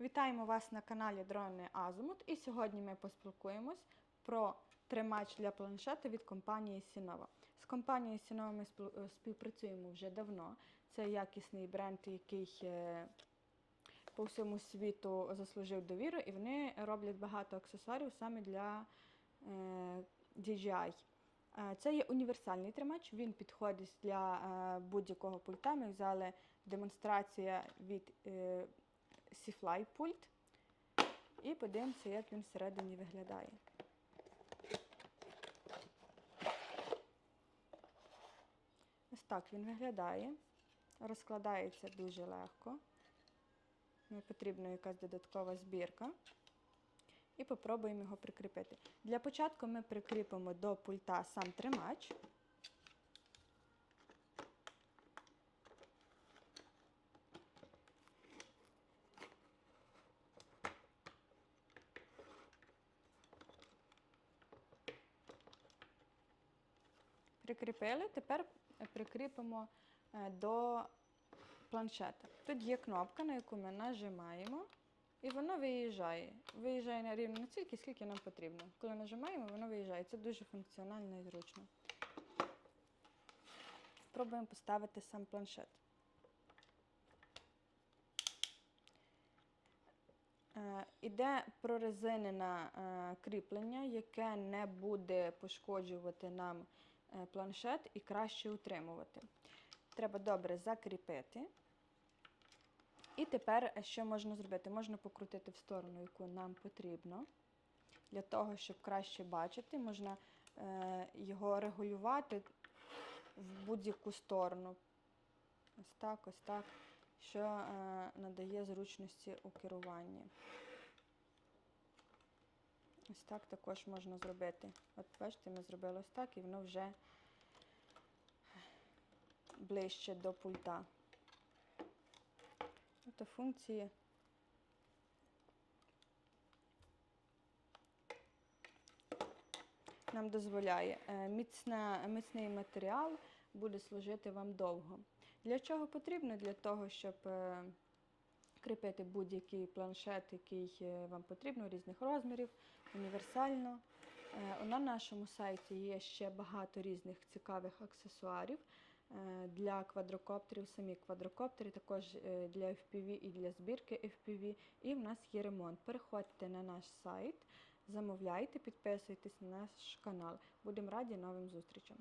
Вітаємо вас на каналі Дрони Азимут і сьогодні ми поспілкуємось про тримач для планшета від компанії Sinova. З компанією Sinova ми е, співпрацюємо вже давно. Це якісний бренд, який е, по всьому світу заслужив довіру, і вони роблять багато аксесуарів саме для DJI. Е, Це є універсальний тримач, він підходить для будь-якого пульта. Ми взяли демонстрація від Seafly пульт. І подивимося, як він всередині виглядає. Ось так він виглядає. Розкладається дуже легко. Не потрібна якась додаткова збірка. І попробуємо його прикріпити. Для початку ми прикріпимо до пульта сам тримач. Прикріпили, тепер прикріпимо е, до планшета. Тут є кнопка, на яку ми нажимаємо, і воно виїжджає. Виїжджає на рівно стільки, скільки нам потрібно. Коли нажимаємо, воно виїжджає. Це дуже функціонально і зручно. Спробуємо поставити сам планшет. Е, Іде прорезинене е, кріплення, яке не буде пошкоджувати нам планшет і краще утримувати. Треба добре закріпити. І тепер е, що можна зробити? Можна покрутити в сторону, яку нам потрібно. Для того, щоб краще бачити, можна е, його регулювати в будь-яку сторону. Ось так, ось так, що е, надає зручності у керуванні. Ось так також можна зробити. От бачите, ми зробили ось так, і воно вже ближче до пульта. Тобто функції. Нам дозволяє Е, міцна, міцний матеріал буде служити вам довго. Для чого потрібно? Для того, щоб е, кріпити будь-який планшет, який е, вам потрібно, різних розмірів, універсально. Е, На нашому сайті є ще багато різних цікавих аксесуарів е, для квадрокоптерів, самі квадрокоптери, також для FPV і для збірки FPV. І в нас є ремонт. Переходьте на наш сайт, замовляйте, підписуйтесь на наш канал. Будемо раді новим зустрічам.